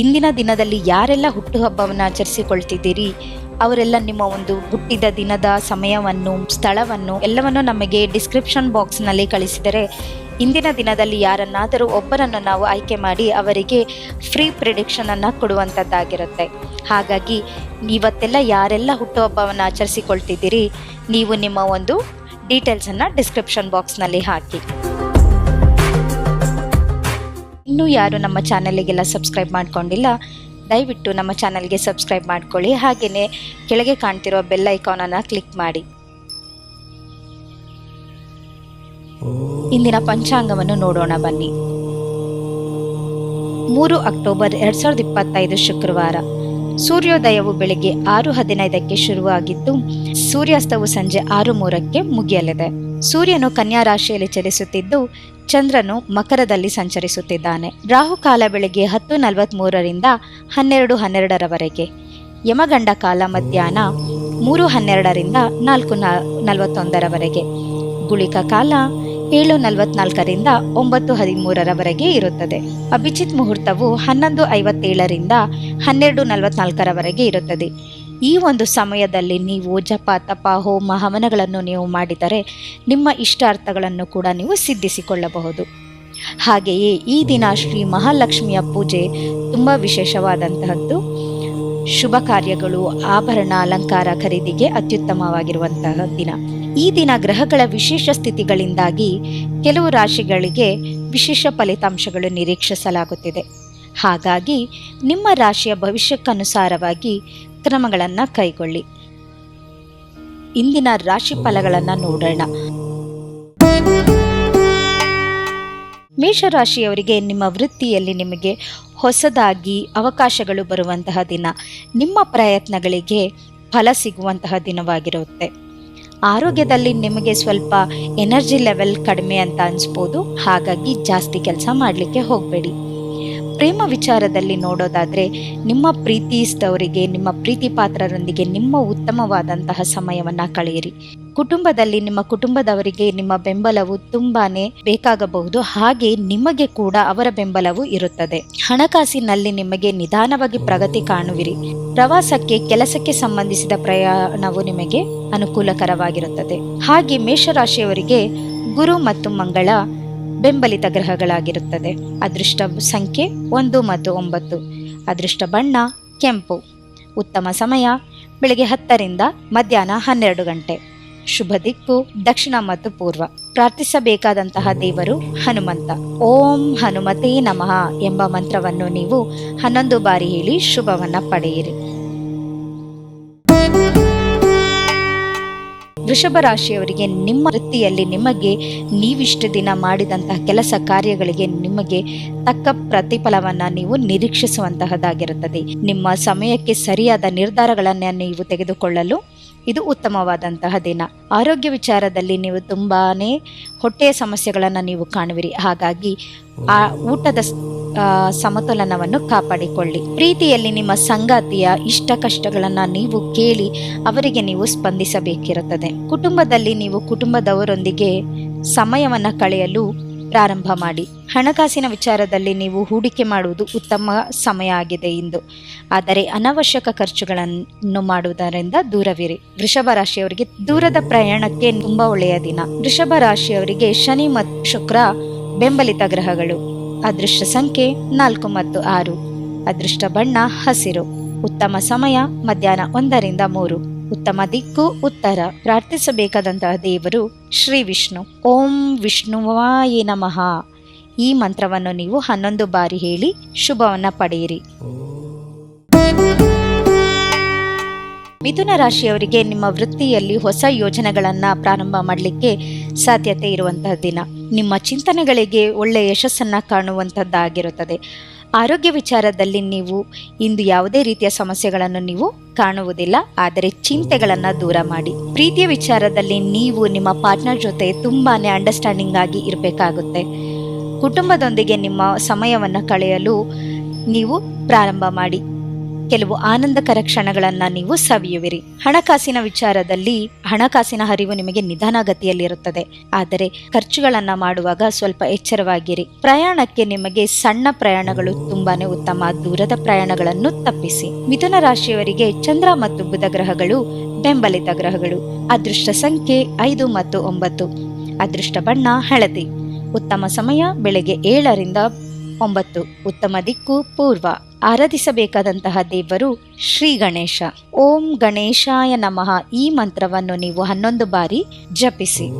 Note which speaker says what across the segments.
Speaker 1: ಇಂದಿನ ದಿನದಲ್ಲಿ ಯಾರೆಲ್ಲ ಹುಟ್ಟುಹಬ್ಬವನ್ನು ಆಚರಿಸಿಕೊಳ್ತಿದ್ದೀರಿ, ಅವರೆಲ್ಲ ನಿಮ್ಮ ಒಂದು ಹುಟ್ಟಿದ ದಿನದ ಸಮಯವನ್ನು, ಸ್ಥಳವನ್ನು ಎಲ್ಲವನ್ನು ನಮಗೆ ಡಿಸ್ಕ್ರಿಪ್ಷನ್ ಬಾಕ್ಸ್ನಲ್ಲಿ ಕಳಿಸಿದರೆ, ಇಂದಿನ ದಿನದಲ್ಲಿ ಯಾರನ್ನಾದರೂ ಒಬ್ಬರನ್ನು ನಾವು ಆಯ್ಕೆ ಮಾಡಿ ಅವರಿಗೆ ಫ್ರೀ ಪ್ರಿಡಿಕ್ಷನ್ ಅನ್ನು ಕೊಡುವಂಥದ್ದಾಗಿರುತ್ತೆ. ಹಾಗಾಗಿ ಇವತ್ತೆಲ್ಲ ಯಾರೆಲ್ಲ ಹುಟ್ಟುಹಬ್ಬವನ್ನು ಆಚರಿಸಿಕೊಳ್ತಿದ್ದೀರಿ, ನೀವು ನಿಮ್ಮ ಒಂದು ಡೀಟೇಲ್ಸನ್ನು ಡಿಸ್ಕ್ರಿಪ್ಷನ್ ಬಾಕ್ಸ್ನಲ್ಲಿ ಹಾಕಿ. ಇನ್ನೂ ಯಾರು ನಮ್ಮ ಚಾನಲಿಗೆಲ್ಲ ಸಬ್ಸ್ಕ್ರೈಬ್ ಮಾಡ್ಕೊಂಡಿಲ್ಲ, ದಯವಿಟ್ಟು ನಮ್ಮ ಚಾನಲ್ಗೆ ಸಬ್ಸ್ಕ್ರೈಬ್ ಮಾಡ್ಕೊಳ್ಳಿ. ಹಾಗೆಯೇ ಕೆಳಗೆ ಕಾಣ್ತಿರೋ ಬೆಲ್ ಐಕಾನನ್ನು ಕ್ಲಿಕ್ ಮಾಡಿ. ಇಂದಿನ ಪಂಚಾಂಗವನ್ನು ನೋಡೋಣ, ಬನ್ನಿ. ಮೂರು ಅಕ್ಟೋಬರ್ ಎರಡ್ ಸಾವಿರದ ಇಪ್ಪತ್ತೈದು ಶುಕ್ರವಾರ. ಸೂರ್ಯೋದಯವು ಬೆಳಿಗ್ಗೆ ಆರು ಹದಿನೈದಕ್ಕೆ ಶುರುವಾಗಿದ್ದು, ಸೂರ್ಯಾಸ್ತವು ಸಂಜೆ ಆರು ಮೂರಕ್ಕೆ ಮುಗಿಯಲಿದೆ. ಸೂರ್ಯನು ಕನ್ಯಾ ರಾಶಿಯಲ್ಲಿ ಚಲಿಸುತ್ತಿದ್ದು ಚಂದ್ರನು ಮಕರದಲ್ಲಿ ಸಂಚರಿಸುತ್ತಿದ್ದಾನೆ. ರಾಹುಕಾಲ ಬೆಳಗ್ಗೆ ಹತ್ತು ನಲವತ್ತ್ಮೂರರಿಂದ ಹನ್ನೆರಡು ಹನ್ನೆರಡರವರೆಗೆ. ಯಮಗಂಡ ಕಾಲ ಮಧ್ಯಾಹ್ನ ಮೂರು ಹನ್ನೆರಡರಿಂದ ನಾಲ್ಕು ನಲವತ್ತೊಂದರವರೆಗೆ. ಗುಳಿಕ ಕಾಲ ಏಳು ನಲವತ್ನಾಲ್ಕರಿಂದ ಒಂಬತ್ತು ಹದಿಮೂರರವರೆಗೆ ಇರುತ್ತದೆ. ಅಭಿಜಿತ್ ಮುಹೂರ್ತವು ಹನ್ನೊಂದು ಐವತ್ತೇಳರಿಂದ ಹನ್ನೆರಡು ನಲವತ್ನಾಲ್ಕರವರೆಗೆ ಇರುತ್ತದೆ. ಈ ಒಂದು ಸಮಯದಲ್ಲಿ ನೀವು ಜಪ, ತಪ, ಹೋಮ, ಹವನಗಳನ್ನು ನೀವು ಮಾಡಿದರೆ ನಿಮ್ಮ ಇಷ್ಟಾರ್ಥಗಳನ್ನು ಕೂಡ ನೀವು ಸಿದ್ಧಿಸಿಕೊಳ್ಳಬಹುದು. ಹಾಗೆಯೇ ಈ ದಿನ ಶ್ರೀ ಮಹಾಲಕ್ಷ್ಮಿಯ ಪೂಜೆ ತುಂಬ ವಿಶೇಷವಾದಂತಹದ್ದು. ಶುಭ ಕಾರ್ಯಗಳು, ಆಭರಣ, ಅಲಂಕಾರ ಖರೀದಿಗೆ ಅತ್ಯುತ್ತಮವಾಗಿರುವಂತಹ ದಿನ. ಈ ದಿನ ಗ್ರಹಗಳ ವಿಶೇಷ ಸ್ಥಿತಿಗಳಿಂದಾಗಿ ಕೆಲವು ರಾಶಿಗಳಿಗೆ ವಿಶೇಷ ಫಲಿತಾಂಶಗಳು ನಿರೀಕ್ಷಿಸಲಾಗುತ್ತಿದೆ. ಹಾಗಾಗಿ ನಿಮ್ಮ ರಾಶಿಯ ಭವಿಷ್ಯಕ್ಕನುಸಾರವಾಗಿ ಕ್ರಮಗಳನ್ನು ಕೈಗೊಳ್ಳಿ. ಇಂದಿನ ರಾಶಿ ಫಲಗಳನ್ನು ನೋಡೋಣ. ಮೇಷರಾಶಿಯವರಿಗೆ ನಿಮ್ಮ ವೃತ್ತಿಯಲ್ಲಿ ನಿಮಗೆ ಹೊಸದಾಗಿ ಅವಕಾಶಗಳು ಬರುವಂತಹ ದಿನ. ನಿಮ್ಮ ಪ್ರಯತ್ನಗಳಿಗೆ ಫಲ ಸಿಗುವಂತಹ ದಿನವಾಗಿರುತ್ತೆ. ಆರೋಗ್ಯದಲ್ಲಿ ನಿಮಗೆ ಸ್ವಲ್ಪ ಎನರ್ಜಿ ಲೆವೆಲ್ ಕಡಿಮೆ ಅಂತ ಅನಿಸ್ಬೋದು. ಹಾಗಾಗಿ ಜಾಸ್ತಿ ಕೆಲಸ ಮಾಡಲಿಕ್ಕೆ ಹೋಗಬೇಡಿ. ಪ್ರೇಮ ವಿಚಾರದಲ್ಲಿ ನೋಡೋದಾದರೆ ನಿಮ್ಮ ಪ್ರೀತಿಸಿದವರಿಗೆ ನಿಮ್ಮ ಪ್ರೀತಿ ಪಾತ್ರರೊಂದಿಗೆ ನಿಮ್ಮ ಉತ್ತಮವಾದಂತಹ ಸಮಯವನ್ನು ಕಳೆಯಿರಿ. ಕುಟುಂಬದಲ್ಲಿ ನಿಮ್ಮ ಕುಟುಂಬದವರಿಗೆ ನಿಮ್ಮ ಬೆಂಬಲವು ತುಂಬಾನೇ ಬೇಕಾಗಬಹುದು. ಹಾಗೆ ನಿಮಗೆ ಕೂಡ ಅವರ ಬೆಂಬಲವು ಇರುತ್ತದೆ. ಹಣಕಾಸಿನಲ್ಲಿ ನಿಮಗೆ ನಿಧಾನವಾಗಿ ಪ್ರಗತಿ ಕಾಣುವಿರಿ. ಪ್ರವಾಸಕ್ಕೆ, ಕೆಲಸಕ್ಕೆ ಸಂಬಂಧಿಸಿದ ಪ್ರಯಾಣವು ನಿಮಗೆ ಅನುಕೂಲಕರವಾಗಿರುತ್ತದೆ. ಹಾಗೆ ಮೇಷರಾಶಿಯವರಿಗೆ ಗುರು ಮತ್ತು ಮಂಗಳ ಬೆಂಬಲಿತ ಗ್ರಹಗಳಾಗಿರುತ್ತದೆ. ಅದೃಷ್ಟ ಸಂಖ್ಯೆ ಒಂದು ಮತ್ತು ಒಂಬತ್ತು. ಅದೃಷ್ಟ ಬಣ್ಣ ಕೆಂಪು. ಉತ್ತಮ ಸಮಯ ಬೆಳಗ್ಗೆ ಹತ್ತರಿಂದ ಮಧ್ಯಾಹ್ನ ಹನ್ನೆರಡು ಗಂಟೆ. ಶುಭ ದಿಕ್ಕು ದಕ್ಷಿಣ ಮತ್ತು ಪೂರ್ವ. ಪ್ರಾರ್ಥಿಸಬೇಕಾದಂತಹ ದೇವರು ಹನುಮಂತ. ಓಂ ಹನುಮತೇ ನಮಃ ಎಂಬ ಮಂತ್ರವನ್ನು ನೀವು ಹನ್ನೊಂದು ಬಾರಿ ಹೇಳಿ ಶುಭವನ್ನ ಪಡೆಯಿರಿ. ವೃಷಭ ರಾಶಿಯವರಿಗೆ ನಿಮ್ಮ ವೃತ್ತಿಯಲ್ಲಿ ನಿಮಗೆ ನೀವಿಷ್ಟು ದಿನ ಮಾಡಿದಂತಹ ಕೆಲಸ ಕಾರ್ಯಗಳಿಗೆ ನಿಮಗೆ ತಕ್ಕ ಪ್ರತಿಫಲವನ್ನ ನೀವು ನಿರೀಕ್ಷಿಸುವಂತಹದ್ದಾಗಿರುತ್ತದೆ. ನಿಮ್ಮ ಸಮಯಕ್ಕೆ ಸರಿಯಾದ ನಿರ್ಧಾರಗಳನ್ನು ನೀವು ತೆಗೆದುಕೊಳ್ಳಲು ಇದು ಉತ್ತಮವಾದಂತಹ ದಿನ. ಆರೋಗ್ಯ ವಿಚಾರದಲ್ಲಿ ನೀವು ತುಂಬಾನೇ ಹೊಟ್ಟೆಯ ಸಮಸ್ಯೆಗಳನ್ನು ನೀವು ಕಾಣುವಿರಿ. ಹಾಗಾಗಿ ಆ ಊಟದ ಸಮತೋಲನವನ್ನು ಕಾಪಾಡಿಕೊಳ್ಳಿ. ಪ್ರೀತಿಯಲ್ಲಿ ನಿಮ್ಮ ಸಂಗಾತಿಯ ಇಷ್ಟ ಕಷ್ಟಗಳನ್ನು ನೀವು ಕೇಳಿ ಅವರಿಗೆ ನೀವು ಸ್ಪಂದಿಸಬೇಕಿರುತ್ತದೆ. ಕುಟುಂಬದಲ್ಲಿ ನೀವು ಕುಟುಂಬದವರೊಂದಿಗೆ ಸಮಯವನ್ನು ಕಳೆಯಲು ಪ್ರಾರಂಭ ಮಾಡಿ. ಹಣಕಾಸಿನ ವಿಚಾರದಲ್ಲಿ ನೀವು ಹೂಡಿಕೆ ಮಾಡುವುದು ಉತ್ತಮ ಸಮಯ ಆಗಿದೆ ಇಂದು. ಆದರೆ ಅನವಶ್ಯಕ ಖರ್ಚುಗಳನ್ನು ಮಾಡುವುದರಿಂದ ದೂರವಿರಿ. ವೃಷಭ ರಾಶಿಯವರಿಗೆ ದೂರದ ಪ್ರಯಾಣಕ್ಕೆ ತುಂಬಾ ಒಳ್ಳೆಯ ದಿನ. ವೃಷಭ ರಾಶಿಯವರಿಗೆ ಶನಿ ಮತ್ತು ಶುಕ್ರ ಬೆಂಬಲಿತ ಗ್ರಹಗಳು. ಅದೃಷ್ಟ ಸಂಖ್ಯೆ ನಾಲ್ಕು ಮತ್ತು ಆರು. ಅದೃಷ್ಟ ಬಣ್ಣ ಹಸಿರು. ಉತ್ತಮ ಸಮಯ ಮಧ್ಯಾಹ್ನ ಒಂದರಿಂದ ಮೂರು. ಉತ್ತಮ ದಿಕ್ಕು, ಉತ್ತರ. ಪ್ರಾರ್ಥಿಸಬೇಕಾದಂತಹ ದೇವರು ಶ್ರೀ ವಿಷ್ಣು. ಓಂ ವಿಷ್ಣುವಾಯ ನಮಃ. ಈ ಮಂತ್ರವನ್ನು ನೀವು ಹನ್ನೊಂದು ಬಾರಿ ಹೇಳಿ ಶುಭವನ್ನ ಪಡೆಯಿರಿ. ಮಿಥುನ ರಾಶಿಯವರಿಗೆ ನಿಮ್ಮ ವೃತ್ತಿಯಲ್ಲಿ ಹೊಸ ಯೋಜನೆಗಳನ್ನ ಪ್ರಾರಂಭ ಮಾಡಲಿಕ್ಕೆ ಸಾಧ್ಯತೆ ಇರುವಂತಹ ದಿನ. ನಿಮ್ಮ ಚಿಂತನೆಗಳಿಗೆ ಒಳ್ಳೆಯ ಯಶಸ್ಸನ್ನು ಕಾಣುವಂಥದ್ದಾಗಿರುತ್ತದೆ ಆರೋಗ್ಯ ವಿಚಾರದಲ್ಲಿ ನೀವು ಇಂದು ಯಾವುದೇ ರೀತಿಯ ಸಮಸ್ಯೆಗಳನ್ನು ನೀವು ಕಾಣುವುದಿಲ್ಲ. ಆದರೆ ಚಿಂತೆಗಳನ್ನು ದೂರ ಮಾಡಿ. ಪ್ರೀತಿಯ ವಿಚಾರದಲ್ಲಿ ನೀವು ನಿಮ್ಮ ಪಾರ್ಟ್ನರ್ ಜೊತೆ ತುಂಬಾನೇ ಅಂಡರ್ಸ್ಟ್ಯಾಂಡಿಂಗ್ ಆಗಿ ಇರಬೇಕಾಗುತ್ತೆ. ಕುಟುಂಬದೊಂದಿಗೆ ನಿಮ್ಮ ಸಮಯವನ್ನು ಕಳೆಯಲು ನೀವು ಪ್ರಾರಂಭ ಮಾಡಿ. ಕೆಲವು ಆನಂದಕರ ಕ್ಷಣಗಳನ್ನು ನೀವು ಸವಿಯುವಿರಿ. ಹಣಕಾಸಿನ ವಿಚಾರದಲ್ಲಿ ಹಣಕಾಸಿನ ಹರಿವು ನಿಮಗೆ ನಿಧಾನಗತಿಯಲ್ಲಿರುತ್ತದೆ. ಆದರೆ ಖರ್ಚುಗಳನ್ನ ಮಾಡುವಾಗ ಸ್ವಲ್ಪ ಎಚ್ಚರವಾಗಿರಿ. ಪ್ರಯಾಣಕ್ಕೆ ನಿಮಗೆ ಸಣ್ಣ ಪ್ರಯಾಣಗಳು ತುಂಬಾನೇ ಉತ್ತಮ. ದೂರದ ಪ್ರಯಾಣಗಳನ್ನು ತಪ್ಪಿಸಿ. ಮಿಥುನ ರಾಶಿಯವರಿಗೆ ಚಂದ್ರ ಮತ್ತು ಬುಧ ಗ್ರಹಗಳು ಬೆಂಬಲಿತ ಗ್ರಹಗಳು. ಅದೃಷ್ಟ ಸಂಖ್ಯೆ ಐದು ಮತ್ತು ಒಂಬತ್ತು. ಅದೃಷ್ಟ ಬಣ್ಣ ಹಳದಿ. ಉತ್ತಮ ಸಮಯ ಬೆಳಗ್ಗೆ ಏಳರಿಂದ ಒಂಬತ್ತು. ಉತ್ತಮ ದಿಕ್ಕು, ಪೂರ್ವ. ಆರಾಧಿಸಬೇಕಾದಂತಹ ದೇವರು ಶ್ರೀ ಗಣೇಶ. ಓಂ ಗಣೇಶಾಯ ನಮಃ. ಈ ಮಂತ್ರವನ್ನು ನೀವು ಹನ್ನೊಂದು ಬಾರಿ ಜಪಿಸಿ.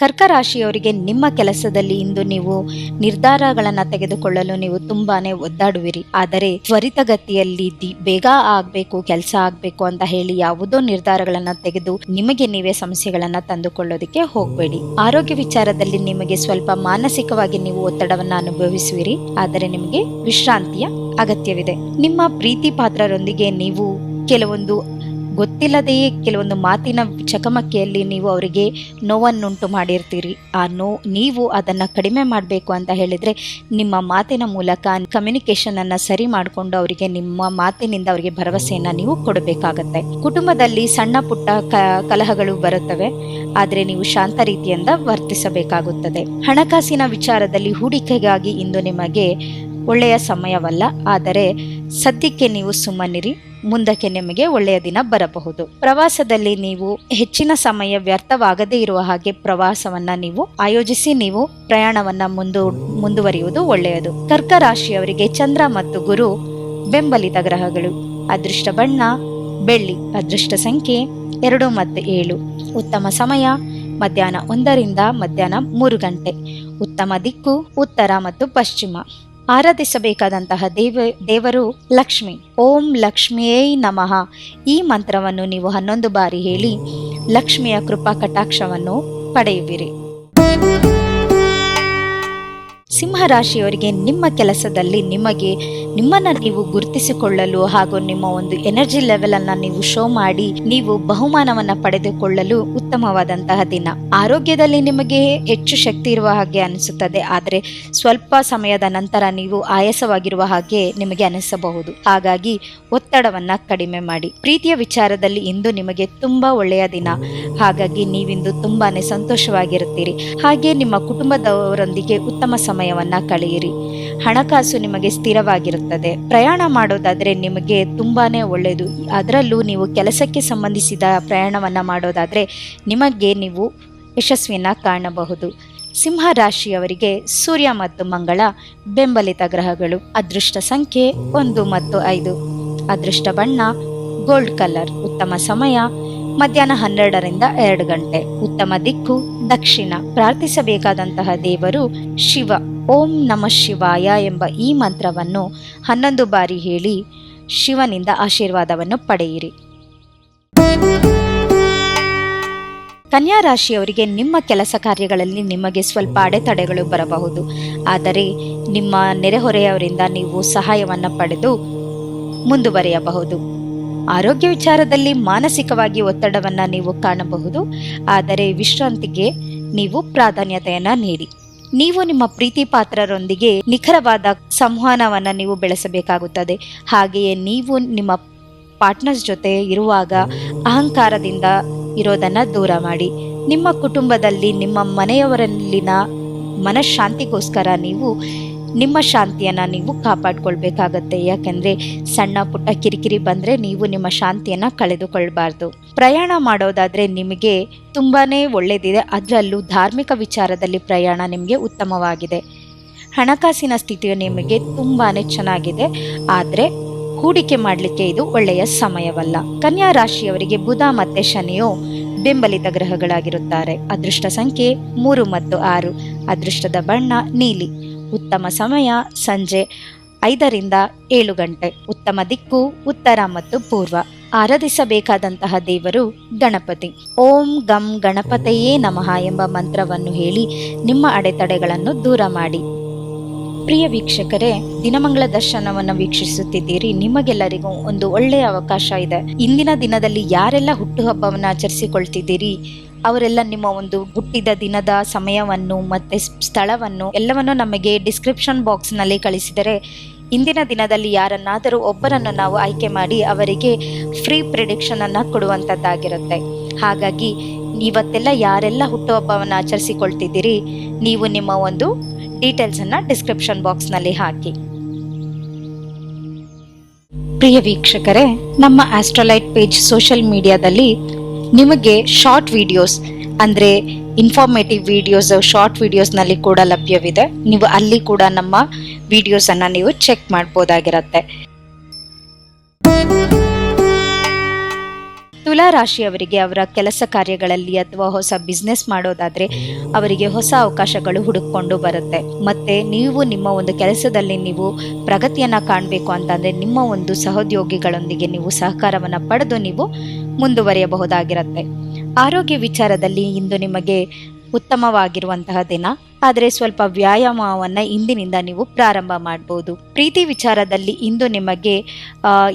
Speaker 1: ಕರ್ಕ ರಾಶಿಯವರಿಗೆ ನಿಮ್ಮ ಕೆಲಸದಲ್ಲಿ ಇಂದು ನೀವು ನಿರ್ಧಾರಗಳನ್ನು ತೆಗೆದುಕೊಳ್ಳಲು ನೀವು ತುಂಬಾನೇ ಒದ್ದಾಡುವಿರಿ. ಆದರೆ ತ್ವರಿತಗತಿಯಲ್ಲಿ ಬೇಗ ಆಗ್ಬೇಕು, ಕೆಲಸ ಆಗ್ಬೇಕು ಅಂತ ಹೇಳಿ ಯಾವುದೋ ನಿರ್ಧಾರಗಳನ್ನ ತೆಗೆದು ನಿಮಗೆ ನೀವೇ ಸಮಸ್ಯೆಗಳನ್ನ ತಂದುಕೊಳ್ಳೋದಕ್ಕೆ ಹೋಗಬೇಡಿ. ಆರೋಗ್ಯ ವಿಚಾರದಲ್ಲಿ ನಿಮಗೆ ಸ್ವಲ್ಪ ಮಾನಸಿಕವಾಗಿ ನೀವು ಒತ್ತಡವನ್ನ ಅನುಭವಿಸುವಿರಿ. ಆದರೆ ನಿಮಗೆ ವಿಶ್ರಾಂತಿಯ ಅಗತ್ಯವಿದೆ. ನಿಮ್ಮ ಪ್ರೀತಿ ಪಾತ್ರರೊಂದಿಗೆ ನೀವು ಕೆಲವೊಂದು ಗೊತ್ತಿಲ್ಲದೆಯೇ ಕೆಲವೊಂದು ಮಾತಿನ ಚಕಮಕಿಯಲ್ಲಿ ನೀವು ಅವರಿಗೆ ನೋವನ್ನುಂಟು ಮಾಡಿರ್ತೀರಿ. ಆ ನೋ ನೀವು ಅದನ್ನು ಕಡಿಮೆ ಮಾಡಬೇಕು ಅಂತ ಹೇಳಿದರೆ ನಿಮ್ಮ ಮಾತಿನ ಮೂಲಕ ಕಮ್ಯುನಿಕೇಷನನ್ನು ಸರಿ ಮಾಡಿಕೊಂಡು ಅವರಿಗೆ ನಿಮ್ಮ ಮಾತಿನಿಂದ ಅವರಿಗೆ ಭರವಸೆಯನ್ನು ನೀವು ಕೊಡಬೇಕಾಗತ್ತೆ. ಕುಟುಂಬದಲ್ಲಿ ಸಣ್ಣ ಪುಟ್ಟ ಕಲಹಗಳು ಬರುತ್ತವೆ. ಆದರೆ ನೀವು ಶಾಂತ ರೀತಿಯಿಂದ ವರ್ತಿಸಬೇಕಾಗುತ್ತದೆ. ಹಣಕಾಸಿನ ವಿಚಾರದಲ್ಲಿ ಹೂಡಿಕೆಗಾಗಿ ಇಂದು ನಿಮಗೆ ಒಳ್ಳೆಯ ಸಮಯವಲ್ಲ, ಆದರೆ ಸದ್ಯಕ್ಕೆ ನೀವು ಸುಮ್ಮನಿರಿ, ಮುಂದಕ್ಕೆ ನಿಮಗೆ ಒಳ್ಳೆಯ ದಿನ ಬರಬಹುದು. ಪ್ರವಾಸದಲ್ಲಿ ನೀವು ಹೆಚ್ಚಿನ ಸಮಯ ವ್ಯರ್ಥವಾಗದೇ ಇರುವ ಹಾಗೆ ಪ್ರವಾಸವನ್ನ ನೀವು ಆಯೋಜಿಸಿ, ನೀವು ಪ್ರಯಾಣವನ್ನ ಮುಂದು, ಮುಂದುವರಿಯುವುದು ಒಳ್ಳೆಯದು. ಕರ್ಕ ರಾಶಿಯವರಿಗೆ ಚಂದ್ರ ಮತ್ತು ಗುರು ಬೆಂಬಲಿತ ಗ್ರಹಗಳು. ಅದೃಷ್ಟ ಬಣ್ಣ, ಬೆಳ್ಳಿ, ಅದೃಷ್ಟ ಸಂಖ್ಯೆ ಎರಡು ಮತ್ತು ಏಳು. ಉತ್ತಮ ಸಮಯ, ಮಧ್ಯಾಹ್ನ ಒಂದರಿಂದ ಮಧ್ಯಾಹ್ನ ಮೂರು ಗಂಟೆ. ಉತ್ತಮ ದಿಕ್ಕು, ಉತ್ತರ ಮತ್ತು ಪಶ್ಚಿಮ. ಆರಾಧಿಸಬೇಕಾದಂತಹ ದೇವ, ದೇವರು ಲಕ್ಷ್ಮಿ. ಓಂ ಲಕ್ಷ್ಮಿಯೇ ನಮಃ. ಈ ಮಂತ್ರವನ್ನು ನೀವು ಹನ್ನೊಂದು ಬಾರಿ ಹೇಳಿ ಲಕ್ಷ್ಮಿಯ ಕೃಪಾ ಕಟಾಕ್ಷವನ್ನು ಪಡೆಯುವಿರಿ. ಸಿಂಹರಾಶಿಯವರಿಗೆ ನಿಮ್ಮ ಕೆಲಸದಲ್ಲಿ ನಿಮಗೆ ನಿಮ್ಮನ್ನ ನೀವು ಗುರುತಿಸಿಕೊಳ್ಳಲು ಹಾಗೂ ನಿಮ್ಮ ಒಂದು ಎನರ್ಜಿ ಲೆವೆಲ್ ಅನ್ನ ನೀವು ಶೋ ಮಾಡಿ ನೀವು ಬಹುಮಾನವನ್ನ ಪಡೆದುಕೊಳ್ಳಲು ಉತ್ತಮವಾದಂತಹ ದಿನ. ಆರೋಗ್ಯದಲ್ಲಿ ನಿಮಗೆ ಹೆಚ್ಚು ಶಕ್ತಿ ಇರುವ ಹಾಗೆ ಅನಿಸುತ್ತದೆ. ಆದರೆ ಸ್ವಲ್ಪ ಸಮಯದ ನಂತರ ನೀವು ಆಯಾಸವಾಗಿರುವ ಹಾಗೆ ನಿಮಗೆ ಅನಿಸಬಹುದು. ಹಾಗಾಗಿ ಒತ್ತಡವನ್ನ ಕಡಿಮೆ ಮಾಡಿ. ಪ್ರೀತಿಯ ವಿಚಾರದಲ್ಲಿ ಇಂದು ನಿಮಗೆ ತುಂಬಾ ಒಳ್ಳೆಯ ದಿನ. ಹಾಗಾಗಿ ನೀವಿಂದು ತುಂಬಾನೇ ಸಂತೋಷವಾಗಿರುತ್ತೀರಿ. ಹಾಗೆ ನಿಮ್ಮ ಕುಟುಂಬದವರೊಂದಿಗೆ ಉತ್ತಮ ಸಮಯವನ್ನ ಕಳೆಯಿರಿ. ಹಣಕಾಸು ನಿಮಗೆ ಸ್ಥಿರವಾಗಿರುತ್ತದೆ. ಪ್ರಯಾಣ ಮಾಡೋದಾದ್ರೆ ನಿಮಗೆ ತುಂಬಾನೇ ಒಳ್ಳೆಯದು ಅದರಲ್ಲೂ ನೀವು ಕೆಲಸಕ್ಕೆ ಸಂಬಂಧಿಸಿದ ಪ್ರಯಾಣವನ್ನ ಮಾಡೋದಾದ್ರೆ ನಿಮಗೆ ನೀವು ಯಶಸ್ವಿನ ಕಾಣಬಹುದು. ಸಿಂಹ ರಾಶಿಯವರಿಗೆ ಸೂರ್ಯ ಮತ್ತು ಮಂಗಳ ಬೆಂಬಲಿತ ಗ್ರಹಗಳು. ಅದೃಷ್ಟ ಸಂಖ್ಯೆ ಒಂದು ಮತ್ತು ಐದು. ಅದೃಷ್ಟ ಬಣ್ಣ, ಗೋಲ್ಡ್ ಕಲರ್. ಉತ್ತಮ ಸಮಯ ಮಧ್ಯಾಹ್ನ ಹನ್ನೆರಡರಿಂದ ಎರಡು ಗಂಟೆ. ಉತ್ತಮ ದಿಕ್ಕು, ದಕ್ಷಿಣ. ಪ್ರಾರ್ಥಿಸಬೇಕಾದಂತಹ ದೇವರು ಶಿವ. ಓಂ ನಮ ಶಿವಾಯ ಎಂಬ ಈ ಮಂತ್ರವನ್ನು ಹನ್ನೊಂದು ಬಾರಿ ಹೇಳಿ ಶಿವನಿಂದ ಆಶೀರ್ವಾದವನ್ನು ಪಡೆಯಿರಿ. ಕನ್ಯಾ ರಾಶಿಯವರಿಗೆ ನಿಮ್ಮ ಕೆಲಸ ಕಾರ್ಯಗಳಲ್ಲಿ ನಿಮಗೆ ಸ್ವಲ್ಪ ಅಡೆತಡೆಗಳು ಬರಬಹುದು. ಆದರೆ ನಿಮ್ಮ ನೆರೆಹೊರೆಯವರಿಂದ ನೀವು ಸಹಾಯವನ್ನು ಪಡೆದು ಮುಂದುವರಿಯಬಹುದು. ಆರೋಗ್ಯ ವಿಚಾರದಲ್ಲಿ ಮಾನಸಿಕವಾಗಿ ಒತ್ತಡವನ್ನ ನೀವು ಕಾಣಬಹುದು. ಆದರೆ ವಿಶ್ರಾಂತಿಗೆ ನೀವು ಪ್ರಾಧಾನ್ಯತೆಯನ್ನ ನೀಡಿ. ನೀವು ನಿಮ್ಮ ಪ್ರೀತಿ ಪಾತ್ರರೊಂದಿಗೆ ನಿಖರವಾದ ಸಂವಹನವನ್ನು ನೀವು ಬೆಳೆಸಬೇಕಾಗುತ್ತದೆ. ಹಾಗೆಯೇ ನೀವು ನಿಮ್ಮ ಪಾರ್ಟ್ನರ್ಸ್ ಜೊತೆ ಇರುವಾಗ ಅಹಂಕಾರದಿಂದ ಇರೋದನ್ನ ದೂರ ಮಾಡಿ. ನಿಮ್ಮ ಕುಟುಂಬದಲ್ಲಿ ನಿಮ್ಮ ಮನೆಯವರಲ್ಲಿನ ಮನಃಶಾಂತಿಗೋಸ್ಕರ ನೀವು ನಿಮ್ಮ ಶಾಂತಿಯನ್ನು ನೀವು ಕಾಪಾಡ್ಕೊಳ್ಬೇಕಾಗತ್ತೆ. ಯಾಕೆಂದ್ರೆ ಸಣ್ಣ ಪುಟ್ಟ ಕಿರಿಕಿರಿ ಬಂದರೆ ನೀವು ನಿಮ್ಮ ಶಾಂತಿಯನ್ನು ಕಳೆದುಕೊಳ್ಬಾರ್ದು. ಪ್ರಯಾಣ ಮಾಡೋದಾದರೆ ನಿಮಗೆ ತುಂಬಾನೇ ಒಳ್ಳೆಯದಿದೆ ಅದರಲ್ಲೂ ಧಾರ್ಮಿಕ ವಿಚಾರದಲ್ಲಿ ಪ್ರಯಾಣ ನಿಮಗೆ ಉತ್ತಮವಾಗಿದೆ. ಹಣಕಾಸಿನ ಸ್ಥಿತಿಯು ನಿಮಗೆ ತುಂಬಾನೇ ಚೆನ್ನಾಗಿದೆ. ಆದರೆ ಹೂಡಿಕೆ ಮಾಡಲಿಕ್ಕೆ ಇದು ಒಳ್ಳೆಯ ಸಮಯವಲ್ಲ. ಕನ್ಯಾ ರಾಶಿಯವರಿಗೆ ಬುಧ ಮತ್ತು ಶನಿಯು ಬೆಂಬಲಿತ ಗ್ರಹಗಳಾಗಿರುತ್ತಾರೆ. ಅದೃಷ್ಟ ಸಂಖ್ಯೆ ಮೂರು ಮತ್ತು ಆರು. ಅದೃಷ್ಟದ ಬಣ್ಣ ನೀಲಿ. ಉತ್ತಮ ಸಮಯ ಸಂಜೆ ಐದರಿಂದ ಏಳು ಗಂಟೆ. ಉತ್ತಮ ದಿಕ್ಕು, ಉತ್ತರ ಮತ್ತು ಪೂರ್ವ. ಆರಾಧಿಸಬೇಕಾದಂತಹ ದೇವರು ಗಣಪತಿ. ಓಂ ಗಂ ಗಣಪತಯೇ ನಮಃ ಎಂಬ ಮಂತ್ರವನ್ನು ಹೇಳಿ ನಿಮ್ಮ ಅಡೆತಡೆಗಳನ್ನು ದೂರ ಮಾಡಿ. ಪ್ರಿಯ ವೀಕ್ಷಕರೇ, ದಿನಮಂಗಳ ದರ್ಶನವನ್ನು ವೀಕ್ಷಿಸುತ್ತಿದ್ದೀರಿ. ನಿಮಗೆಲ್ಲರಿಗೂ ಒಂದು ಒಳ್ಳೆಯ ಅವಕಾಶ ಇದೆ. ಇಂದಿನ ದಿನದಲ್ಲಿ ಯಾರೆಲ್ಲ ಹುಟ್ಟುಹಬ್ಬವನ್ನು ಆಚರಿಸಿಕೊಳ್ತಿದ್ದೀರಿ? ಅವರೆಲ್ಲ ನಿಮ್ಮ ಒಂದು ಹುಟ್ಟಿದ ದಿನದ ಸಮಯವನ್ನು ಮತ್ತೆ ಸ್ಥಳವನ್ನು ಎಲ್ಲವನ್ನು ನಮಗೆ ಡಿಸ್ಕ್ರಿಪ್ಷನ್ ಬಾಕ್ಸ್ನಲ್ಲಿ ಕಳಿಸಿದರೆ ಇಂದಿನ ದಿನದಲ್ಲಿ ಯಾರನ್ನಾದರೂ ಒಬ್ಬರನ್ನು ನಾವು ಆಯ್ಕೆ ಮಾಡಿ ಅವರಿಗೆ ಫ್ರೀ ಪ್ರಿಡಿಕ್ಷನ್ ಅನ್ನ ಕೊಡುವಂಥದ್ದಾಗಿರುತ್ತೆ ಹಾಗಾಗಿ ಇವತ್ತೆಲ್ಲ ಯಾರೆಲ್ಲ ಹುಟ್ಟುಹಬ್ಬವನ್ನು ಆಚರಿಸಿಕೊಳ್ತಿದ್ದೀರಿ, ನೀವು ನಿಮ್ಮ ಒಂದು ಡೀಟೇಲ್ಸ್ ಅನ್ನ ಡಿಸ್ಕ್ರಿಪ್ಷನ್ ಬಾಕ್ಸ್ನಲ್ಲಿ ಹಾಕಿ. ಪ್ರಿಯ ವೀಕ್ಷಕರೇ, ನಮ್ಮ ಆಸ್ಟ್ರಲೈಟ್ ಪೇಜ್ ಸೋಷಿಯಲ್ ಮೀಡಿಯಾದಲ್ಲಿ ನಿಮಗೆ ಶಾರ್ಟ್ ವಿಡಿಯೋಸ್ ಅಂದ್ರೆ ಇನ್ಫಾರ್ಮೇಟಿವ್ ವಿಡಿಯೋಸ್ ಶಾರ್ಟ್ ವಿಡಿಯೋಸ್ನಲ್ಲಿ ಕೂಡ ಲಭ್ಯವಿದೆ. ನೀವು ಅಲ್ಲಿ ಕೂಡ ನಮ್ಮ ವಿಡಿಯೋಸ್ ಅನ್ನ ನೀವು ಚೆಕ್ ಮಾಡಬಹುದಾಗಿರತ್ತೆ ತುಲಾ ರಾಶಿಯವರಿಗೆ ಅವರ ಕೆಲಸ ಕಾರ್ಯಗಳಲ್ಲಿ ಅಥವಾ ಹೊಸ ಬಿಸ್ನೆಸ್ ಮಾಡೋದಾದ್ರೆ ಅವರಿಗೆ ಹೊಸ ಅವಕಾಶಗಳು ಹುಡುಕೊಂಡು ಬರುತ್ತೆ. ಮತ್ತೆ ನೀವು ನಿಮ್ಮ ಒಂದು ಕೆಲಸದಲ್ಲಿ ನೀವು ಪ್ರಗತಿಯನ್ನ ಕಾಣಬೇಕು ಅಂತಂದ್ರೆ ನಿಮ್ಮ ಒಂದು ಸಹೋದ್ಯೋಗಿಗಳೊಂದಿಗೆ ನೀವು ಸಹಕಾರವನ್ನ ಪಡೆದು ನೀವು ಮುಂದುವರಿಯಬಹುದಾಗಿರುತ್ತೆ. ಆರೋಗ್ಯ ವಿಚಾರದಲ್ಲಿ ಇಂದು ನಿಮಗೆ ಉತ್ತಮವಾಗಿರುವಂತಹ ದಿನ. ಆದರೆ ಸ್ವಲ್ಪ ವ್ಯಾಯಾಮವನ್ನು ಇಂದಿನಿಂದ ನೀವು ಪ್ರಾರಂಭ ಮಾಡಬಹುದು ಪ್ರೀತಿ ವಿಚಾರದಲ್ಲಿ ಇಂದು ನಿಮಗೆ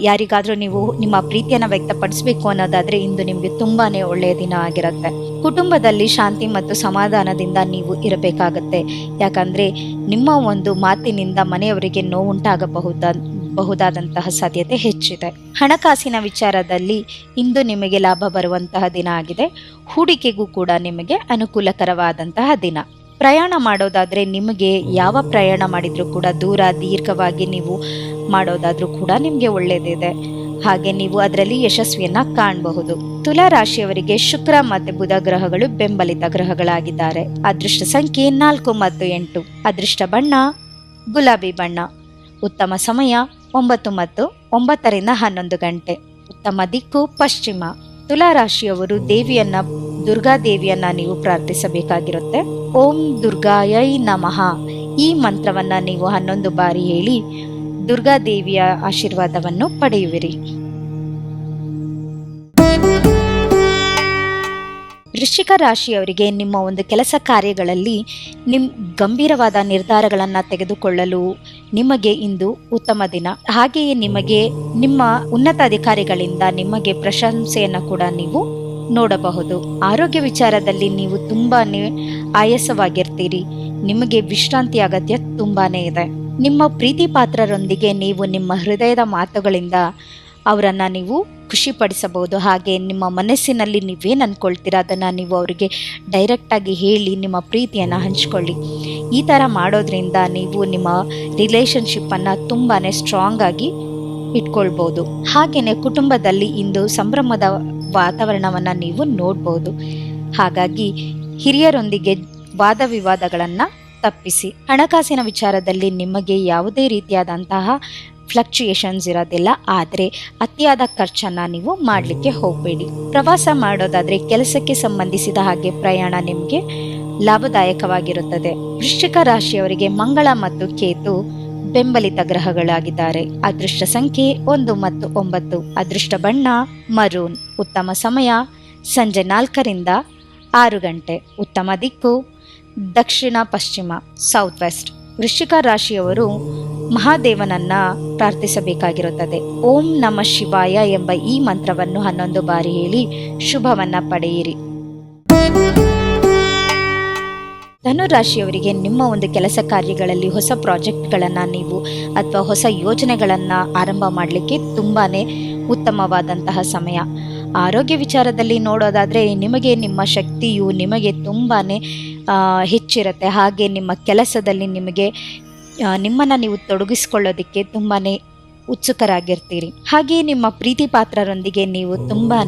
Speaker 1: ಯಾರಿಗಾದರೂ ನೀವು ನಿಮ್ಮ ಪ್ರೀತಿಯನ್ನು ವ್ಯಕ್ತಪಡಿಸಬೇಕು ಅನ್ನೋದಾದರೆ ಇಂದು ನಿಮಗೆ ತುಂಬಾನೇ ಒಳ್ಳೆಯ ದಿನ ಆಗಿರುತ್ತೆ. ಕುಟುಂಬದಲ್ಲಿ ಶಾಂತಿ ಮತ್ತು ಸಮಾಧಾನದಿಂದ ನೀವು ಇರಬೇಕಾಗತ್ತೆ. ಯಾಕಂದ್ರೆ ನಿಮ್ಮ ಒಂದು ಮಾತಿನಿಂದ ಮನೆಯವರಿಗೆ ನೋವುಂಟಾಗಬಹುದ ಬಹುದಾದಂತಹ ಸಾಧ್ಯತೆ ಹೆಚ್ಚಿದೆ. ಹಣಕಾಸಿನ ವಿಚಾರದಲ್ಲಿ ಇಂದು ನಿಮಗೆ ಲಾಭ ಬರುವಂತಹ ದಿನ ಆಗಿದೆ. ಹೂಡಿಕೆಗೂ ಕೂಡ ನಿಮಗೆ ಅನುಕೂಲಕರವಾದಂತಹ ದಿನ. ಪ್ರಯಾಣ ಮಾಡೋದಾದ್ರೆ ನಿಮಗೆ ಯಾವ ಪ್ರಯಾಣ ಮಾಡಿದ್ರೂ ಕೂಡ ದೂರ, ದೀರ್ಘವಾಗಿ ನೀವು ಮಾಡೋದಾದ್ರೂ ಕೂಡ ನಿಮಗೆ ಒಳ್ಳೆಯದಿದೆ ಹಾಗೆ ನೀವು ಅದರಲ್ಲಿ ಯಶಸ್ವಿಯನ್ನ ಕಾಣಬಹುದು. ತುಲಾ ರಾಶಿಯವರಿಗೆ ಶುಕ್ರ ಮತ್ತು ಬುಧ ಗ್ರಹಗಳು ಬೆಂಬಲಿತ ಗ್ರಹಗಳಾಗಿದ್ದಾರೆ. ಅದೃಷ್ಟ ಸಂಖ್ಯೆ ನಾಲ್ಕು ಮತ್ತು ಎಂಟು. ಅದೃಷ್ಟ ಬಣ್ಣ, ಗುಲಾಬಿ ಬಣ್ಣ. ಉತ್ತಮ ಸಮಯ ಒಂಬತ್ತು ಮತ್ತು ಒಂಬತ್ತರಿಂದ ಹನ್ನೊಂದು ಗಂಟೆ. ಉತ್ತಮ ದಿಕ್ಕು, ಪಶ್ಚಿಮ. ತುಲಾ ರಾಶಿಯವರು ದೇವಿಯನ್ನ, ದುರ್ಗಾ ದೇವಿಯನ್ನ ನೀವು ಪ್ರಾರ್ಥಿಸಬೇಕಾಗಿರುತ್ತೆ. ಓಂ ದುರ್ಗಾಯೈ ನಮಃ. ಈ ಮಂತ್ರವನ್ನ ನೀವು ಹನ್ನೊಂದು ಬಾರಿ ಹೇಳಿ ದುರ್ಗಾ ದೇವಿಯ ಆಶೀರ್ವಾದವನ್ನು ಪಡೆಯುವಿರಿ. ವೃಶ್ಚಿಕ ರಾಶಿಯವರಿಗೆ ನಿಮ್ಮ ಒಂದು ಕೆಲಸ ಕಾರ್ಯಗಳಲ್ಲಿ ನಿಮ್ಮ ಗಂಭೀರವಾದ ನಿರ್ಧಾರಗಳನ್ನು ತೆಗೆದುಕೊಳ್ಳಲು ನಿಮಗೆ ಇಂದು ಉತ್ತಮ ದಿನ. ಹಾಗೆಯೇ ನಿಮಗೆ ನಿಮ್ಮ ಉನ್ನತ ಅಧಿಕಾರಿಗಳಿಂದ ನಿಮಗೆ ಪ್ರಶಂಸೆಯನ್ನು ಕೂಡ ನೀವು ನೋಡಬಹುದು. ಆರೋಗ್ಯ ವಿಚಾರದಲ್ಲಿ ನೀವು ತುಂಬಾ ಆಯಾಸವಾಗಿರ್ತೀರಿ. ನಿಮಗೆ ವಿಶ್ರಾಂತಿ ಅಗತ್ಯ ತುಂಬಾನೇ ಇದೆ. ನಿಮ್ಮ ಪ್ರೀತಿ ಪಾತ್ರರೊಂದಿಗೆ ನೀವು ನಿಮ್ಮ ಹೃದಯದ ಮಾತುಗಳಿಂದ ಅವರನ್ನ ನೀವು ಖುಷಿಪಡಿಸಬಹುದು. ಹಾಗೆ ನಿಮ್ಮ ಮನಸ್ಸಿನಲ್ಲಿ ನೀವೇನು ಅಂದ್ಕೊಳ್ತೀರಾ ಅದನ್ನು ನೀವು ಅವರಿಗೆ ಡೈರೆಕ್ಟಾಗಿ ಹೇಳಿ, ನಿಮ್ಮ ಪ್ರೀತಿಯನ್ನು ಹಂಚ್ಕೊಳ್ಳಿ. ಈ ಥರ ಮಾಡೋದ್ರಿಂದ ನೀವು ನಿಮ್ಮ ರಿಲೇಷನ್ಶಿಪ್ಪನ್ನು ತುಂಬಾ ಸ್ಟ್ರಾಂಗ್ ಆಗಿ ಇಟ್ಕೊಳ್ಬೋದು ಹಾಗೆಯೇ ಕುಟುಂಬದಲ್ಲಿ ಇಂದು ಸಂಭ್ರಮದ ವಾತಾವರಣವನ್ನು ನೀವು ನೋಡ್ಬೋದು. ಹಾಗಾಗಿ ಹಿರಿಯರೊಂದಿಗೆ ವಾದ ವಿವಾದಗಳನ್ನು ತಪ್ಪಿಸಿ. ಹಣಕಾಸಿನ ವಿಚಾರದಲ್ಲಿ ನಿಮಗೆ ಯಾವುದೇ ರೀತಿಯಾದಂತಹ ಫ್ಲಕ್ಚುಯೇಷನ್ಸ್ ಇರೋದಿಲ್ಲ, ಆದರೆ ಅತಿಯಾದ ಖರ್ಚನ್ನು ನೀವು ಮಾಡಲಿಕ್ಕೆ ಹೋಗಬೇಡಿ. ಪ್ರವಾಸ ಮಾಡೋದಾದರೆ ಕೆಲಸಕ್ಕೆ ಸಂಬಂಧಿಸಿದ ಹಾಗೆ ಪ್ರಯಾಣ ನಿಮಗೆ ಲಾಭದಾಯಕವಾಗಿರುತ್ತದೆ. ವೃಶ್ಚಿಕ ರಾಶಿಯವರಿಗೆ ಮಂಗಳ ಮತ್ತು ಕೇತು ಬೆಂಬಲಿತ ಗ್ರಹಗಳಾಗಿದ್ದಾರೆ. ಅದೃಷ್ಟ ಸಂಖ್ಯೆ ಒಂದು ಮತ್ತು ಒಂಬತ್ತು. ಅದೃಷ್ಟ ಬಣ್ಣ, ಮರೂನ್. ಉತ್ತಮ ಸಮಯ, ಸಂಜೆ ನಾಲ್ಕರಿಂದ ಆರು ಗಂಟೆ. ಉತ್ತಮ ದಿಕ್ಕು, ದಕ್ಷಿಣ ಪಶ್ಚಿಮ ಸೌತ್ ವೆಸ್ಟ್ ವೃಶ್ಚಿಕ ರಾಶಿಯವರು ಮಹಾದೇವನನ್ನ ಪ್ರಾರ್ಥಿಸಬೇಕಾಗಿರುತ್ತದೆ. ಓಂ ನಮ ಶಿವಾಯ ಎಂಬ ಈ ಮಂತ್ರವನ್ನು ಹನ್ನೊಂದು ಬಾರಿ ಹೇಳಿ ಶುಭವನ್ನ ಪಡೆಯಿರಿ. ಧನುರಾಶಿಯವರಿಗೆ ನಿಮ್ಮ ಒಂದು ಕೆಲಸ ಕಾರ್ಯಗಳಲ್ಲಿ ಹೊಸ ಪ್ರಾಜೆಕ್ಟ್ಗಳನ್ನು ನೀವು ಅಥವಾ ಹೊಸ ಯೋಜನೆಗಳನ್ನು ಆರಂಭ ಮಾಡಲಿಕ್ಕೆ ತುಂಬಾ ಉತ್ತಮವಾದಂತಹ ಸಮಯ. ಆರೋಗ್ಯ ವಿಚಾರದಲ್ಲಿ ನೋಡೋದಾದರೆ ನಿಮಗೆ ನಿಮ್ಮ ಶಕ್ತಿಯು ನಿಮಗೆ ತುಂಬಾ ಹೆಚ್ಚಿರುತ್ತೆ. ಹಾಗೆ ನಿಮ್ಮ ಕೆಲಸದಲ್ಲಿ ನಿಮಗೆ ನಿಮ್ಮನ್ನು ನೀವು ತೊಡಗಿಸ್ಕೊಳ್ಳೋದಕ್ಕೆ ತುಂಬಾ ಉತ್ಸುಕರಾಗಿರ್ತೀರಿ. ಹಾಗೆ ನಿಮ್ಮ ಪ್ರೀತಿ ಪಾತ್ರರೊಂದಿಗೆ ನೀವು ತುಂಬಾ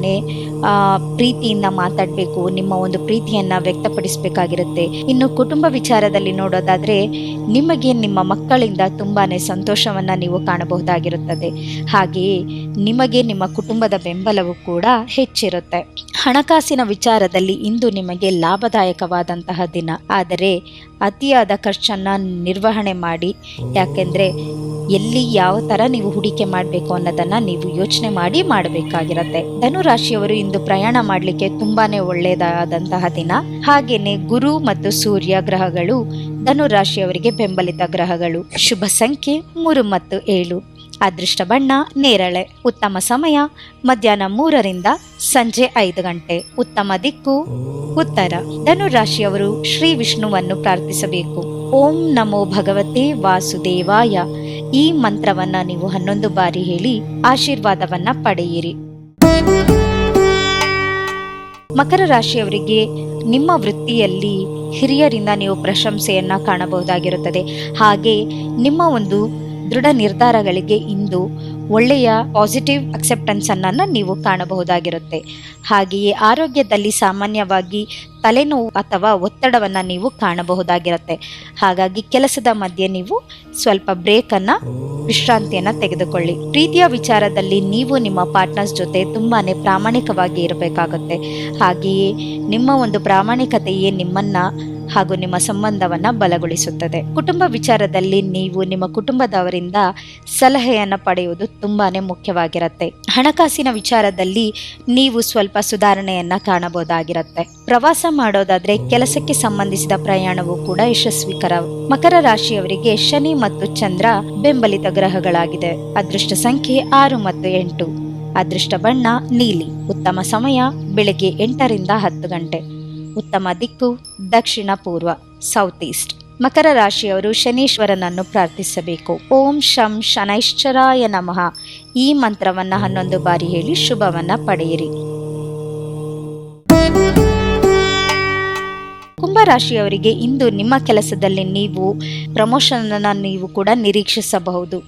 Speaker 1: ಪ್ರೀತಿಯಿಂದ ಮಾತಾಡಬೇಕು, ನಿಮ್ಮ ಒಂದು ಪ್ರೀತಿಯನ್ನು ವ್ಯಕ್ತಪಡಿಸಬೇಕಾಗಿರುತ್ತೆ. ಇನ್ನು ಕುಟುಂಬ ವಿಚಾರದಲ್ಲಿ ನೋಡೋದಾದರೆ, ನಿಮಗೆ ನಿಮ್ಮ ಮಕ್ಕಳಿಂದ ತುಂಬಾ ಸಂತೋಷವನ್ನು ನೀವು ಕಾಣಬಹುದಾಗಿರುತ್ತದೆ. ಹಾಗೆಯೇ ನಿಮಗೆ ನಿಮ್ಮ ಕುಟುಂಬದ ಬೆಂಬಲವು ಕೂಡ ಹೆಚ್ಚಿರುತ್ತೆ. ಹಣಕಾಸಿನ ವಿಚಾರದಲ್ಲಿ ಇಂದು ನಿಮಗೆ ಲಾಭದಾಯಕವಾದಂತಹ ದಿನ. ಆದರೆ ಅತಿಯಾದ ಖರ್ಚನ್ನು ನಿರ್ವಹಣೆ ಮಾಡಿ. ಯಾಕೆಂದರೆ ಎಲ್ಲಿ ಯಾವ ತರ ನೀವು ಹೂಡಿಕೆ ಮಾಡಬೇಕು ಅನ್ನೋದನ್ನ ನೀವು ಯೋಚನೆ ಮಾಡಿ ಮಾಡಬೇಕಾಗಿರತ್ತೆ. ಧನುರಾಶಿಯವರು ಇಂದು ಪ್ರಯಾಣ ಮಾಡಲಿಕ್ಕೆ ತುಂಬಾನೇ ಒಳ್ಳೆಯದಾದಂತಹ ದಿನ. ಹಾಗೆಯೇ ಗುರು ಮತ್ತು ಸೂರ್ಯ ಗ್ರಹಗಳು ಧನುರಾಶಿಯವರಿಗೆ ಬೆಂಬಲಿತ ಗ್ರಹಗಳು. ಶುಭ ಸಂಖ್ಯೆ ಮೂರು ಮತ್ತು ಏಳು. ಅದೃಷ್ಟ ಬಣ್ಣ ನೇರಳೆ. ಉತ್ತಮ ಸಮಯ ಮಧ್ಯಾಹ್ನ ಮೂರರಿಂದ ಸಂಜೆ ಐದು ಗಂಟೆ. ಉತ್ತಮ ದಿಕ್ಕು. ಉತ್ತರ. ಧನುರಾಶಿಯವರು ಶ್ರೀ ವಿಷ್ಣುವನ್ನು ಪ್ರಾರ್ಥಿಸಬೇಕು. ಓಂ ನಮೋ ಭಗವತೆ ವಾಸುದೇವಾಯ. ಈ ಮಂತ್ರವನ್ನ ನೀವು ಹನ್ನೊಂದು ಬಾರಿ ಹೇಳಿ ಆಶೀರ್ವಾದವನ್ನ ಪಡೆಯಿರಿ. ಮಕರ ರಾಶಿಯವರಿಗೆ ನಿಮ್ಮ ವೃತ್ತಿಯಲ್ಲಿ ಹಿರಿಯರಿಂದ ನೀವು ಪ್ರಶಂಸೆಯನ್ನ ಕಾಣಬಹುದಾಗಿರುತ್ತದೆ. ಹಾಗೆ ನಿಮ್ಮ ಒಂದು ದೃಢ ನಿರ್ಧಾರಗಳಿಗೆ ಇಂದು ಒಳ್ಳೆಯ ಪಾಸಿಟಿವ್ ಅಕ್ಸೆಪ್ಟೆನ್ಸ್ ಅನ್ನ ನೀವು ಕಾಣಬಹುದಾಗಿರುತ್ತೆ. ಹಾಗೆಯೇ ಆರೋಗ್ಯದಲ್ಲಿ ಸಾಮಾನ್ಯವಾಗಿ ತಲೆನೋವು ಅಥವಾ ಒತ್ತಡವನ್ನ ನೀವು ಕಾಣಬಹುದಾಗಿರುತ್ತೆ. ಹಾಗಾಗಿ ಕೆಲಸದ ಮಧ್ಯೆ ನೀವು ಸ್ವಲ್ಪ ಬ್ರೇಕ್ ಅನ್ನ ವಿಶ್ರಾಂತಿಯನ್ನ ತೆಗೆದುಕೊಳ್ಳಿ. ಪ್ರೀತಿಯ ವಿಚಾರದಲ್ಲಿ ನೀವು ನಿಮ್ಮ ಪಾರ್ಟ್ನರ್ಸ್ ಜೊತೆ ತುಂಬಾನೇ ಪ್ರಾಮಾಣಿಕವಾಗಿ ಇರಬೇಕಾಗುತ್ತೆ. ಹಾಗೆಯೇ ನಿಮ್ಮ ಒಂದು ಪ್ರಾಮಾಣಿಕತೆಯೇ ನಿಮ್ಮನ್ನ ಹಾಗೂ ನಿಮ್ಮ ಸಂಬಂಧವನ್ನ ಬಲಗೊಳಿಸುತ್ತದೆ. ಕುಟುಂಬ ವಿಚಾರದಲ್ಲಿ ನೀವು ನಿಮ್ಮ ಕುಟುಂಬದವರಿಂದ ಸಲಹೆಯನ್ನ ಪಡೆಯುವುದು ತುಂಬಾನೇ ಮುಖ್ಯವಾಗಿರುತ್ತೆ. ಹಣಕಾಸಿನ ವಿಚಾರದಲ್ಲಿ ನೀವು ಸ್ವಲ್ಪ ಸುಧಾರಣೆಯನ್ನ ಕಾಣಬಹುದಾಗಿರುತ್ತೆ. ಪ್ರವಾಸ ಮಾಡೋದಾದ್ರೆ ಕೆಲಸಕ್ಕೆ ಸಂಬಂಧಿಸಿದ ಪ್ರಯಾಣವು ಕೂಡ ಯಶಸ್ವಿಕರ ಮಕರ ರಾಶಿಯವರಿಗೆ ಶನಿ ಮತ್ತು ಚಂದ್ರ ಬೆಂಬಲಿತ ಗ್ರಹಗಳಾಗಿದೆ. ಅದೃಷ್ಟ ಸಂಖ್ಯೆ ಆರು ಮತ್ತು ಎಂಟು. ಅದೃಷ್ಟ ಬಣ್ಣ ನೀಲಿ. ಉತ್ತಮ ಸಮಯ ಬೆಳಗ್ಗೆ ಎಂಟರಿಂದ ಹತ್ತು ಗಂಟೆ. ಉತ್ತಮ ದಿಕ್ಕು, ದಕ್ಷಿಣ ಪೂರ್ವ ಸೌತ್ ಈಸ್ಟ್ ಮಕರ ರಾಶಿಯವರು ಶನೀಶ್ವರನನ್ನು ಪ್ರಾರ್ಥಿಸಬೇಕು. ಓಂ ಶಂ ಶನೈಶ್ಚರಾಯ ನಮಃ. ಈ ಮಂತ್ರವನ್ನು ಹನ್ನೊಂದು ಬಾರಿ ಹೇಳಿ ಶುಭವನ್ನ ಪಡೆಯಿರಿ. ಕುಂಭರಾಶಿಯವರಿಗೆ ಇಂದು ನಿಮ್ಮ ಕೆಲಸದಲ್ಲಿ ನೀವು ಪ್ರಮೋಷನನ್ನು ನೀವು ಕೂಡ ನಿರೀಕ್ಷಿಸಬಹುದು.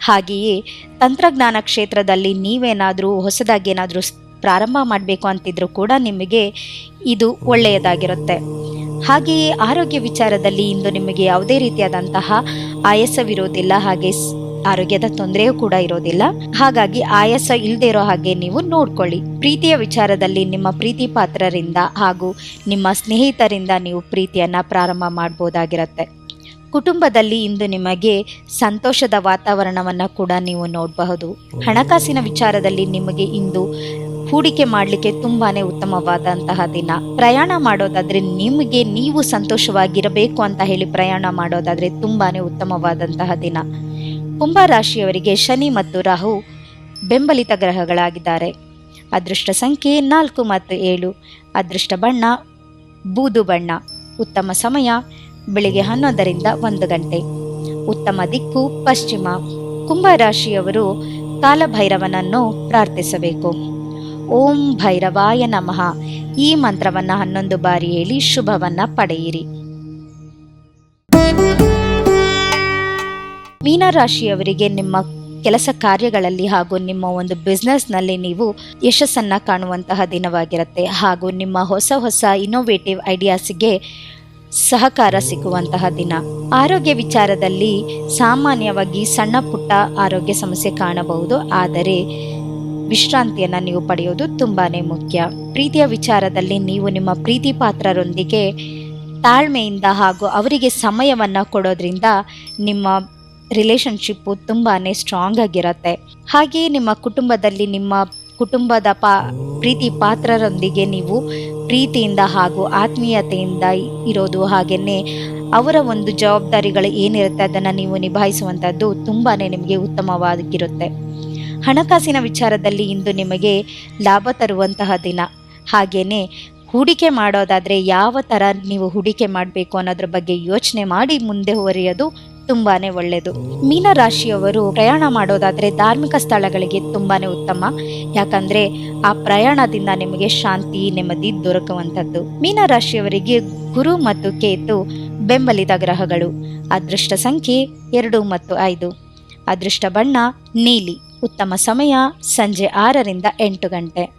Speaker 1: ಹಾಗೆಯೇ ತಂತ್ರಜ್ಞಾನ ಕ್ಷೇತ್ರದಲ್ಲಿ ನೀವೇನಾದರೂ ಹೊಸದಾಗಿ ಏನಾದರೂ ಪ್ರಾರಂಭ ಮಾಡಬೇಕು ಅಂತಿದ್ರು ಕೂಡ ನಿಮಗೆ ಇದು ಒಳ್ಳೆಯದಾಗಿರುತ್ತೆ. ಹಾಗೆಯೇ ಆರೋಗ್ಯ ವಿಚಾರದಲ್ಲಿ ಇಂದು ನಿಮಗೆ ಯಾವುದೇ ರೀತಿಯಾದಂತಹ ಆಯಾಸವಿರೋದಿಲ್ಲ ಹಾಗೆ ಆರೋಗ್ಯದ ತೊಂದರೆಯೂ ಕೂಡ ಇರೋದಿಲ್ಲ. ಹಾಗಾಗಿ ಆಯಾಸ ಇಲ್ಲದೆ ಇರೋ ಹಾಗೆ ನೀವು ನೋಡ್ಕೊಳ್ಳಿ. ಪ್ರೀತಿಯ ವಿಚಾರದಲ್ಲಿ ನಿಮ್ಮ ಪ್ರೀತಿ ಪಾತ್ರರಿಂದ ಹಾಗೂ ನಿಮ್ಮ ಸ್ನೇಹಿತರಿಂದ ನೀವು ಪ್ರೀತಿಯನ್ನ ಪ್ರಾರಂಭ ಮಾಡಬಹುದಾಗಿರುತ್ತೆ ಕುಟುಂಬದಲ್ಲಿ ಇಂದು ನಿಮಗೆ ಸಂತೋಷದ ವಾತಾವರಣವನ್ನು ಕೂಡ ನೀವು ನೋಡಬಹುದು. ಹಣಕಾಸಿನ ವಿಚಾರದಲ್ಲಿ ನಿಮಗೆ ಇಂದು ಹೂಡಿಕೆ ಮಾಡಲಿಕ್ಕೆ ತುಂಬಾನೇ ಉತ್ತಮವಾದಂತಹ ದಿನ. ಪ್ರಯಾಣ ಮಾಡೋದಾದ್ರೆ ನಿಮಗೆ ನೀವು ಸಂತೋಷವಾಗಿರಬೇಕು ಅಂತ ಹೇಳಿ ಪ್ರಯಾಣ ಮಾಡೋದಾದ್ರೆ ತುಂಬಾನೇ ಉತ್ತಮವಾದಂತಹ ದಿನ. ಕುಂಭ ರಾಶಿಯವರಿಗೆ ಶನಿ ಮತ್ತು ರಾಹು ಬೆಂಬಲಿತ ಗ್ರಹಗಳಾಗಿದ್ದಾರೆ. ಅದೃಷ್ಟ ಸಂಖ್ಯೆ ನಾಲ್ಕು ಮತ್ತು ಏಳು. ಅದೃಷ್ಟ ಬಣ್ಣ, ಬೂದು ಬಣ್ಣ. ಉತ್ತಮ ಸಮಯ ಬೆಳಿಗ್ಗೆ ಹನ್ನೊಂದರಿಂದ ಒಂದು ಗಂಟೆ. ಉತ್ತಮ ದಿಕ್ಕು ಪಶ್ಚಿಮ. ಕುಂಭ ರಾಶಿಯವರು ಕಾಲಭೈರವನನ್ನು ಪ್ರಾರ್ಥಿಸಬೇಕು. ಓಂ ಭೈರವಾಯ ನಮಃ. ಈ ಮಂತ್ರವನ್ನ ಹನ್ನೊಂದು ಬಾರಿ ಹೇಳಿ ಶುಭವನ್ನು ಪಡೆಯಿರಿ. ಮೀನರಾಶಿಯವರಿಗೆ ನಿಮ್ಮ ಕೆಲಸ ಕಾರ್ಯಗಳಲ್ಲಿ ಹಾಗೂ ನಿಮ್ಮ ಒಂದು ಬಿಸ್ನೆಸ್ನಲ್ಲಿ ನೀವು ಯಶಸ್ಸನ್ನ ಕಾಣುವಂತಹ ದಿನವಾಗಿರುತ್ತೆ. ಹಾಗೂ ನಿಮ್ಮ ಹೊಸ ಹೊಸ ಇನೋವೇಟಿವ್ ಐಡಿಯಾಸ್ಗೆ ಸಹಕಾರ ಸಿಗುವಂತಹ ದಿನ. ಆರೋಗ್ಯ ವಿಚಾರದಲ್ಲಿ ಸಾಮಾನ್ಯವಾಗಿ ಸಣ್ಣ ಪುಟ್ಟ ಆರೋಗ್ಯ ಸಮಸ್ಯೆ ಕಾಣಬಹುದು. ಆದರೆ ವಿಶ್ರಾಂತಿಯನ್ನ ನೀವು ಪಡೆಯೋದು ತುಂಬಾನೇ ಮುಖ್ಯ. ಪ್ರೀತಿಯ ವಿಚಾರದಲ್ಲಿ ನೀವು ನಿಮ್ಮ ಪ್ರೀತಿ ಪಾತ್ರರೊಂದಿಗೆ ತಾಳ್ಮೆಯಿಂದ ಹಾಗೂ ಅವರಿಗೆ ಸಮಯವನ್ನ ಕೊಡೋದ್ರಿಂದ ನಿಮ್ಮ ರಿಲೇಶನ್ಶಿಪ್ಪು ತುಂಬಾನೇ ಸ್ಟ್ರಾಂಗ್ ಆಗಿರುತ್ತೆ. ಹಾಗೆಯೇ ನಿಮ್ಮ ಕುಟುಂಬದಲ್ಲಿ ನಿಮ್ಮ ಕುಟುಂಬದ ಪಾ, ಪ್ರೀತಿ ಪಾತ್ರರೊಂದಿಗೆ ನೀವು ಪ್ರೀತಿಯಿಂದ ಹಾಗೂ ಆತ್ಮೀಯತೆಯಿಂದ ಇರೋದು ಹಾಗೆಯೇ ಅವರ ಒಂದು ಜವಾಬ್ದಾರಿಗಳು ಏನಿರುತ್ತೆ ಅದನ್ನು ನೀವು ನಿಭಾಯಿಸುವಂಥದ್ದು ತುಂಬಾ ನಿಮಗೆ ಉತ್ತಮವಾಗಿರುತ್ತೆ. ಹಣಕಾಸಿನ ವಿಚಾರದಲ್ಲಿ ಇಂದು ನಿಮಗೆ ಲಾಭ ತರುವಂತಹ ದಿನ. ಹಾಗೇನೆ ಹೂಡಿಕೆ ಮಾಡೋದಾದರೆ ಯಾವ ಥರ ನೀವು ಹೂಡಿಕೆ ಮಾಡಬೇಕು ಅನ್ನೋದ್ರ ಬಗ್ಗೆ ಯೋಚನೆ ಮಾಡಿ ಮುಂದೆ ಹೊರೆಯೋದು ತುಂಬಾನೇ ಒಳ್ಳೆಯದು ಮೀನರಾಶಿಯವರು ಪ್ರಯಾಣ ಮಾಡೋದಾದರೆ ಧಾರ್ಮಿಕ ಸ್ಥಳಗಳಿಗೆ ತುಂಬಾನೇ ಉತ್ತಮ. ಯಾಕಂದ್ರೆ ಆ ಪ್ರಯಾಣದಿಂದ ನಿಮಗೆ ಶಾಂತಿ, ನೆಮ್ಮದಿ ದೊರಕುವಂಥದ್ದು. ಮೀನರಾಶಿಯವರಿಗೆ ಗುರು ಮತ್ತು ಕೇತು ಬೆಂಬಲಿತ ಗ್ರಹಗಳು. ಅದೃಷ್ಟ ಸಂಖ್ಯೆ ಎರಡು ಮತ್ತು ಐದು. ಅದೃಷ್ಟ ಬಣ್ಣ ನೀಲಿ. ಉತ್ತಮ ಸಮಯ ಸಂಜೆ ಆರರಿಂದ ಎಂಟು ಗಂಟೆ.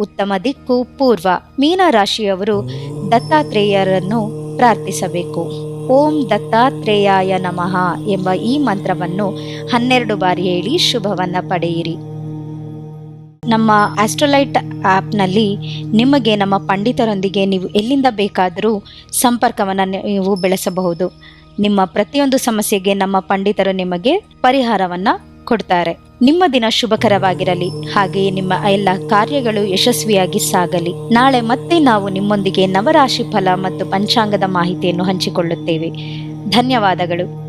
Speaker 1: ಉತ್ತಮ ದಿಕ್ಕು ಪೂರ್ವ ಮೀನರಾಶಿಯವರು ದತ್ತಾತ್ರೇಯರನ್ನು ಪ್ರಾರ್ಥಿಸಬೇಕು. ಓಂ ದತ್ತಾತ್ರೇಯಾಯ ನಮಃ ಎಂಬ ಈ ಮಂತ್ರವನ್ನು ಹನ್ನೆರಡು ಬಾರಿ ಹೇಳಿ ಶುಭವನ್ನು ಪಡೆಯಿರಿ. ನಮ್ಮ ಆಸ್ಟ್ರೋಲೈಟ್ ಆ್ಯಪ್ನಲ್ಲಿ ನಿಮಗೆ ನಮ್ಮ ಪಂಡಿತರೊಂದಿಗೆ ನೀವು ಎಲ್ಲಿಂದ ಬೇಕಾದರೂ ಸಂಪರ್ಕವನ್ನು ನೀವು ಬೆಳೆಸಬಹುದು. ನಿಮ್ಮ ಪ್ರತಿಯೊಂದು ಸಮಸ್ಯೆಗೆ ನಮ್ಮ ಪಂಡಿತರು ನಿಮಗೆ ಪರಿಹಾರವನ್ನು ಕೊಡ್ತಾರೆ. ನಿಮ್ಮ ದಿನ ಶುಭಕರವಾಗಿರಲಿ. ಹಾಗೆಯೇ ನಿಮ್ಮ ಎಲ್ಲ ಕಾರ್ಯಗಳು ಯಶಸ್ವಿಯಾಗಿ ಸಾಗಲಿ. ನಾಳೆ ಮತ್ತೆ ನಾವು ನಿಮ್ಮೊಂದಿಗೆ ನವರಾಶಿ ಫಲ ಮತ್ತು ಪಂಚಾಂಗದ ಮಾಹಿತಿಯನ್ನು ಹಂಚಿಕೊಳ್ಳುತ್ತೇವೆ. ಧನ್ಯವಾದಗಳು.